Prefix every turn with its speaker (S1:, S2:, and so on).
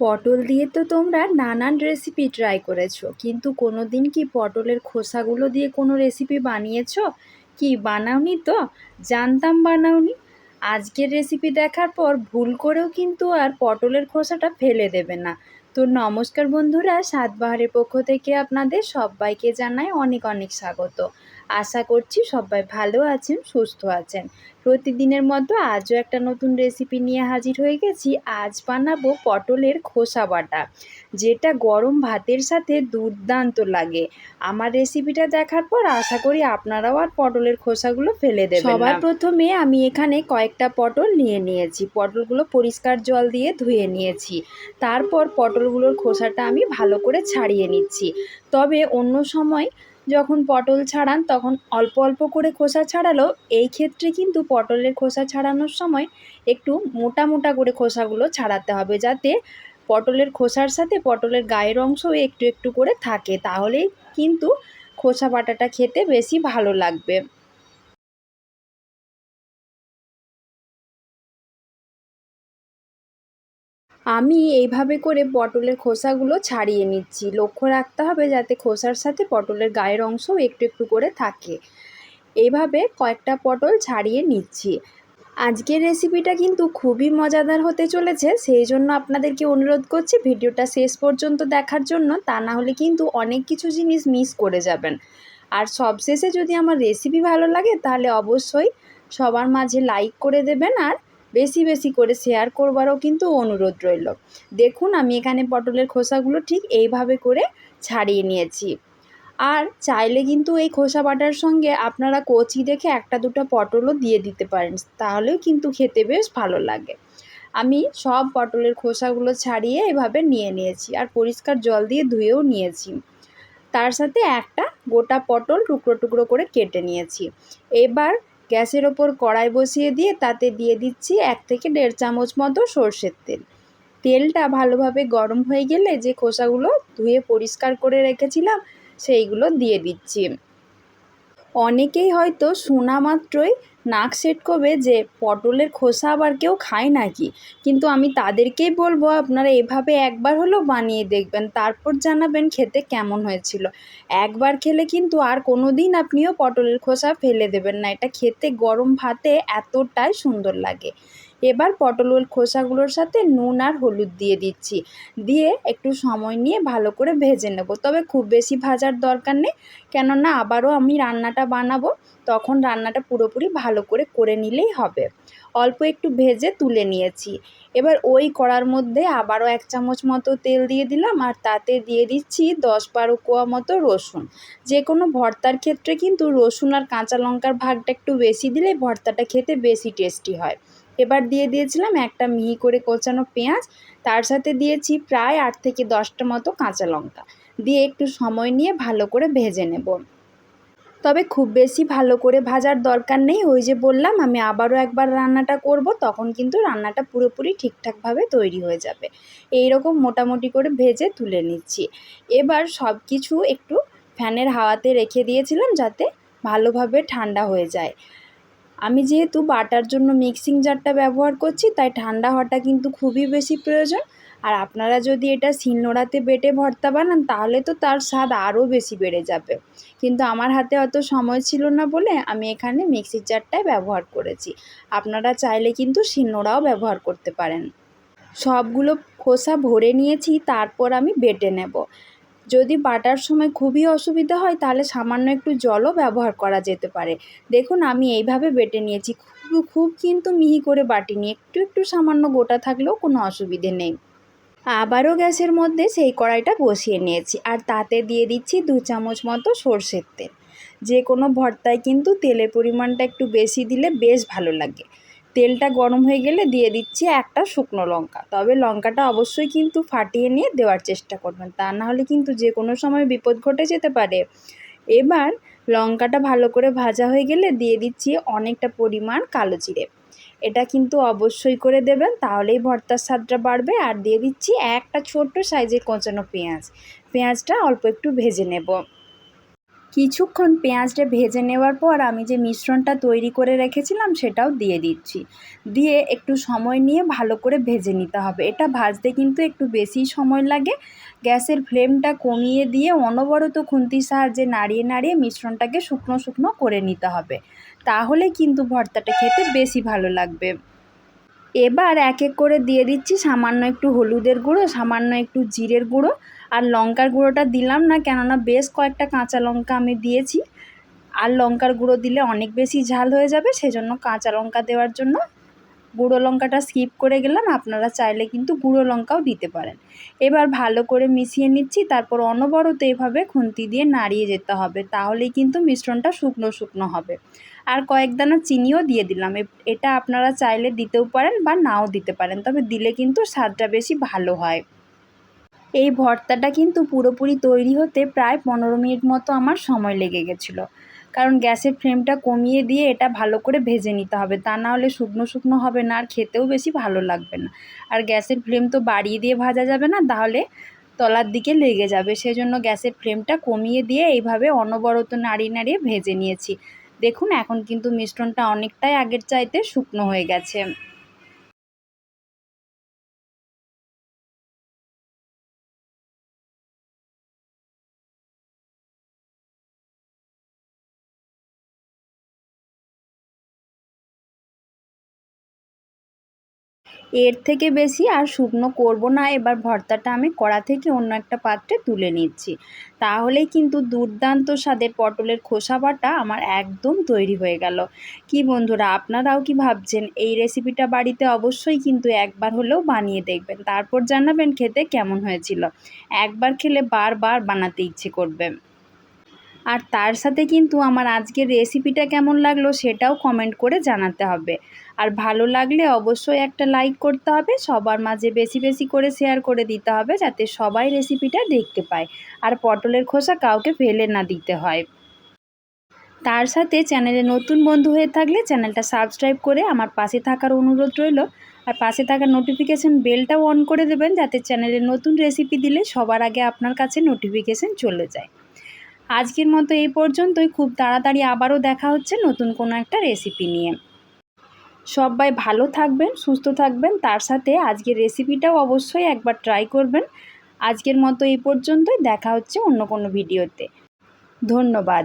S1: পটল দিয়ে তো তোমরা নানান রেসিপি ট্রাই করেছ। কিন্তু কোনো দিন কি পটলের খোসাগুলো দিয়ে কোনো রেসিপি বানিয়েছো? কি, বানাওনি তো? জানতাম বানাওনি। আজকের রেসিপি দেখার পর ভুল করেও কিন্তু আর পটলের খোসাটা ফেলে দেবে না। তো নমস্কার বন্ধুরা, সাতবাহারের পক্ষ থেকে আপনাদের সবাইকে জানাই অনেক অনেক স্বাগত। আশা করছি সবাই ভালো আছেন, সুস্থ আছেন। প্রতিদিনের মতো আজও একটা নতুন রেসিপি নিয়ে হাজির হয়ে গেছি। আজ বানাবো পটলের খোসা বাটা, যেটা গরম ভাতের সাথে দুর্দান্ত লাগে। আমার রেসিপিটা দেখার পর আশা করি আপনারাও আর পটলের খোসাগুলো ফেলে দেবেন সবার প্রথমে আমি এখানে কয়েকটা পটল নিয়ে নিয়েছি। পটলগুলো পরিষ্কার জল দিয়ে ধুয়ে নিয়েছি। তারপর পটলগুলোর খোসাটা আমি ভালো করে ছাড়িয়ে নিচ্ছি। তবে অন্য সময় যখন পটল ছাড়ান, তখন অল্প অল্প করে খোসা ছাড়ালো। এই ক্ষেত্রে কিন্তু পটলের খোসা ছাড়ানোর সময় একটু মোটা মোটা করে খোসাগুলো ছাড়াতে হবে যাতে পটলের খোসার সাথে পটলের গায়ের অংশও একটু একটু করে থাকে। তাহলেই কিন্তু খোসা বাটাটা খেতে বেশি ভালো লাগবে। আমি এইভাবে করে পটলের খোসাগুলো ছাড়িয়ে নিচ্ছি। লক্ষ্য রাখতে হবে যাতে খোসার সাথে পটলের গায়ের অংশও একটু একটু করে থাকে। এইভাবে কয়েকটা পটল ছাড়িয়ে নিচ্ছি। আজকের রেসিপিটা কিন্তু খুবই মজাদার হতে চলেছে, সেই জন্য আপনাদেরকে অনুরোধ করছি ভিডিওটা শেষ পর্যন্ত দেখার জন্য, তা না হলে কিন্তু অনেক কিছু জিনিস মিস করে যাবেন। আর সবশেষে যদি আমার রেসিপি ভালো লাগে, তাহলে অবশ্যই সবার মাঝে লাইক করে দেবেন আর বেশি বেশি করে শেয়ার করবারও কিন্তু অনুরোধ রইল। দেখুন, আমি এখানে পটলের খোসাগুলো ঠিক এইভাবে করে ছাড়িয়ে নিয়েছি। আর চাইলে কিন্তু এই খোসা বাটার সঙ্গে আপনারা কচি দেখে একটা, দুটো পটলও দিয়ে দিতে পারেন, তাহলেও কিন্তু খেতে বেশ ভালো লাগে। আমি সব পটলের খোসাগুলো ছাড়িয়ে এভাবে নিয়ে নিয়েছি আর পরিষ্কার জল দিয়ে ধুয়েও নিয়েছি। তার সাথে একটা গোটা পটল টুকরো টুকরো করে কেটে নিয়েছি। এবার গ্যাসের ওপর কড়াই বসিয়ে দিয়ে তাতে দিয়ে দিচ্ছি এক থেকে দেড় চামচ মতো সর্ষের তেল। তেলটা ভালোভাবে গরম হয়ে গেলে যে খোসাগুলো ধুয়ে পরিষ্কার করে রেখেছিলাম, সেইগুলো দিয়ে দিচ্ছি। অনেকেই হয়তো শোনা মাত্রই নাক সেট করবে যে পটলের খোসা আবার কেউ খায় নাকি? কিন্তু আমি তাদেরকেই বলব, আপনারা এভাবে একবার হলেও বানিয়ে দেখবেন, তারপর জানাবেন খেতে কেমন হয়েছিল। একবার খেলে কিন্তু আর কোনো দিন আপনিও পটলের খোসা ফেলে দেবেন না, এটা খেতে গরম ভাতে এতটাই সুন্দর লাগে। এবার পটলের খোসাগুলোর সাথে নুন আর হলুদ দিয়ে দিচ্ছি। দিয়ে একটু সময় নিয়ে ভালো করে ভেজে নেব। তবে খুব বেশি ভাজার দরকার নেই। কেননা আবারও আমি রান্নাটা বানাবো, তখন রান্নাটা পুরোপুরি ভালো করে করে নিলেই হবে। অল্প একটু ভেজে তুলে নিয়েছি। এবার ওই কড়ার মধ্যে আবারও এক চামচ মতো তেল দিয়ে দিলাম আর তাতে দিয়ে দিচ্ছি দশ বারো কোয়া মতো রসুন। যে কোনো ভর্তার ক্ষেত্রে কিন্তু রসুন আর কাঁচা লঙ্কার ভাগটা একটু বেশি দিলে ভর্তাটা খেতে বেশি টেস্টি হয়। এবার দিয়ে দিয়েছিলাম একটা মিহি করে কোচানো পেঁয়াজ, তার সাথে দিয়েছি প্রায় আট থেকে দশটা মতো কাঁচা লঙ্কা। দিয়ে একটু সময় নিয়ে ভালো করে ভেজে নেব। তবে খুব বেশি ভালো করে ভাজার দরকার নেই, ওই যে বললাম আমি আবারও একবার রান্নাটা করব, তখন কিন্তু রান্নাটা পুরোপুরি ঠিকঠাকভাবে তৈরি হয়ে যাবে। এই রকম মোটামুটি করে ভেজে তুলে নিচ্ছি। এবার সব কিছু একটু ফ্যানের হাওয়াতে রেখে দিয়েছিলাম যাতে ভালোভাবে ঠান্ডা হয়ে যায়। আমি যেহেতু বাটার জন্য মিক্সিং জারটা ব্যবহার করছি, তাই ঠান্ডা হওয়াটা কিন্তু খুবই বেশি প্রয়োজন। আর আপনারা যদি এটা শিলনোড়াতে বেটে ভর্তা বানান, তাহলে তো তার স্বাদ আরও বেশি বেড়ে যাবে। কিন্তু আমার হাতে অত সময় ছিল না বলে আমি এখানে মিক্সির জারটাই ব্যবহার করেছি। আপনারা চাইলে কিন্তু শিলনোড়াও ব্যবহার করতে পারেন। সবগুলো খোসা ভরে নিয়েছি, তারপর আমি বেটে নেব। যদি বাটার সময় খুবই অসুবিধা হয়, তাহলে সামান্য একটু জলও ব্যবহার করা যেতে পারে। দেখুন, আমি এইভাবে বেটে নিয়েছি। খুব খুব কিন্তু মিহি করে বাটিনি। একটু একটু সামান্য গোটা থাকলেও কোনো অসুবিধে নেই। আবারও গ্যাসের মধ্যে সেই কড়াইটা বসিয়ে নিয়েছি। আর তাতে দিয়ে দিচ্ছি দু চামচ মতো সর্ষের তেল। যে কোনো ভর্তায় কিন্তু তেলের পরিমাণটা একটু বেশি দিলে বেশ ভালো লাগে। তেলটা গরম হয়ে গেলে দিয়ে দিচ্ছি একটা শুকনো লঙ্কা। তবে লঙ্কাটা অবশ্যই কিন্তু ফাটিয়ে নিয়ে দেওয়ার চেষ্টা করবেন। তা না হলে কিন্তু যে কোনো সময় বিপদ ঘটে যেতে পারে। এবার লঙ্কাটা ভালো করে ভাজা হয়ে গেলে দিয়ে দিচ্ছি অনেকটা পরিমাণ কালো জিরে। এটা কিন্তু অবশ্যই করে দেবেন, তাহলেই ভর্তার স্বাদটা বাড়বে। আর দিয়ে দিচ্ছি একটা ছোট্ট সাইজের কোঁচানো পেঁয়াজ। পেঁয়াজটা অল্প একটু ভেজে নেব। কিছুক্ষণ পেঁয়াজটা ভেজে নেওয়ার পর আমি যে মিশ্রণটা তৈরি করে রেখেছিলাম সেটাও দিয়ে দিচ্ছি। দিয়ে একটু সময় নিয়ে ভালো করে ভেজে নিতে হবে। এটা ভাজতে কিন্তু একটু বেশি সময় লাগে। গ্যাসের ফ্লেমটা কমিয়ে দিয়ে অনবরত খুন্তির সাহায্যে নাড়িয়ে নাড়িয়ে মিশ্রণটাকে শুকনো শুকনো করে নিতে হবে। তাহলে কিন্তু ভর্তাটা খেতে বেশি ভালো লাগবে। এবার এক এক করে দিয়ে দিচ্ছি। সামান্য একটু হলুদের গুঁড়ো, সামান্য একটু জিরের গুঁড়ো আর লঙ্কার গুঁড়োটা দিলাম না, কেননা বেশ কয়েকটা কাঁচা লঙ্কা আমি দিয়েছি। আর লঙ্কার গুঁড়ো দিলে অনেক বেশি ঝাল হয়ে যাবে, সেজন্য কাঁচা লঙ্কা দেওয়ার জন্য গুঁড়ো লঙ্কাটা স্কিপ করে গেলাম। আপনারা চাইলে কিন্তু গুঁড়ো লঙ্কাও দিতে পারেন। এবার ভালো করে মিশিয়ে নিচ্ছি, তারপর অনবরত এভাবে খুন্তি দিয়ে নাড়িয়ে যেতে হবে, তাহলেই কিন্তু মিশ্রণটা শুকনো শুকনো হবে। আর কয়েক দানা চিনিও দিয়ে দিলাম। এটা আপনারা চাইলে দিতেও পারেন বা নাও দিতে পারেন, তবে দিলে কিন্তু স্বাদটা বেশি ভালো হয়। এই ভর্তাটা কিন্তু পুরোপুরি তৈরি হতে প্রায় পনেরো মিনিট মতো আমার সময় লেগে গেছিল। কারণ গ্যাসের ফ্লেমটা কমিয়ে দিয়ে এটা ভালো করে ভেজে নিতে হবে, তা না হলে শুকনো শুকনো হবে না আর খেতেও বেশি ভালো লাগবে না। আর গ্যাসের ফ্লেম তো বাড়িয়ে দিয়ে ভাজা যাবে না, তাহলে তলার দিকে লেগে যাবে। সেজন্য গ্যাসের ফ্লেমটা কমিয়ে দিয়ে এইভাবে অনবরত নাড়িয়ে নাড়িয়ে ভেজে নিয়েছি। দেখুন এখন কিন্তু মিশ্রণটা অনেকটাই আগের চাইতে শুকনো হয়ে গেছে। এর থেকে বেশি আর শুকনো করব না। এবার ভর্তাটা আমি কড়া থেকে অন্য একটা পাত্রে তুলে নিচ্ছি। তাহলেই কিন্তু দুর্দান্ত স্বাদের পটলের খোসা বাটা আমার একদম তৈরি হয়ে গেল। কি বন্ধুরা, আপনারাও কি ভাবছেন? এই রেসিপিটা বাড়িতে অবশ্যই কিন্তু একবার হলেও বানিয়ে দেখবেন। তারপর জানাবেন খেতে কেমন হয়েছিল। একবার খেলে বারবার বানাতে ইচ্ছে করবে। আর তার সাথে কিন্তু আমার আজকের রেসিপিটা কেমন লাগল সেটাও কমেন্ট করে জানাতে হবে। আর ভালো লাগলে অবশ্যই একটা লাইক করতে হবে। সবার মাঝে বেশি বেশি করে শেয়ার করে দিতে হবে যাতে সবাই রেসিপিটা দেখতে পায়। আর পটলের খোসা কাউকে ফেলে না দিতে হয়। তার সাথে চ্যানেলে নতুন বন্ধু হয়ে থাকলে চ্যানেলটা সাবস্ক্রাইব করে আমার পাশে থাকার অনুরোধ রইল। আর পাশে থাকা নোটিফিকেশান বেলটাও অন করে দেবেন যাতে চ্যানেলে নতুন রেসিপি দিলে সবার আগে আপনার কাছে নোটিফিকেশান চলে যায়। আজকের মতো এই পর্যন্তই। খুব তাড়াতাড়ি আবারও দেখা হচ্ছে নতুন কোনো একটা রেসিপি নিয়ে। সবাই ভালো থাকবেন, সুস্থ থাকবেন। তার সাথে আজকের রেসিপিটাও অবশ্যই একবার ট্রাই করবেন। আজকের মতো এই পর্যন্তই। দেখা হচ্ছে অন্য কোনো ভিডিওতে ধন্যবাদ।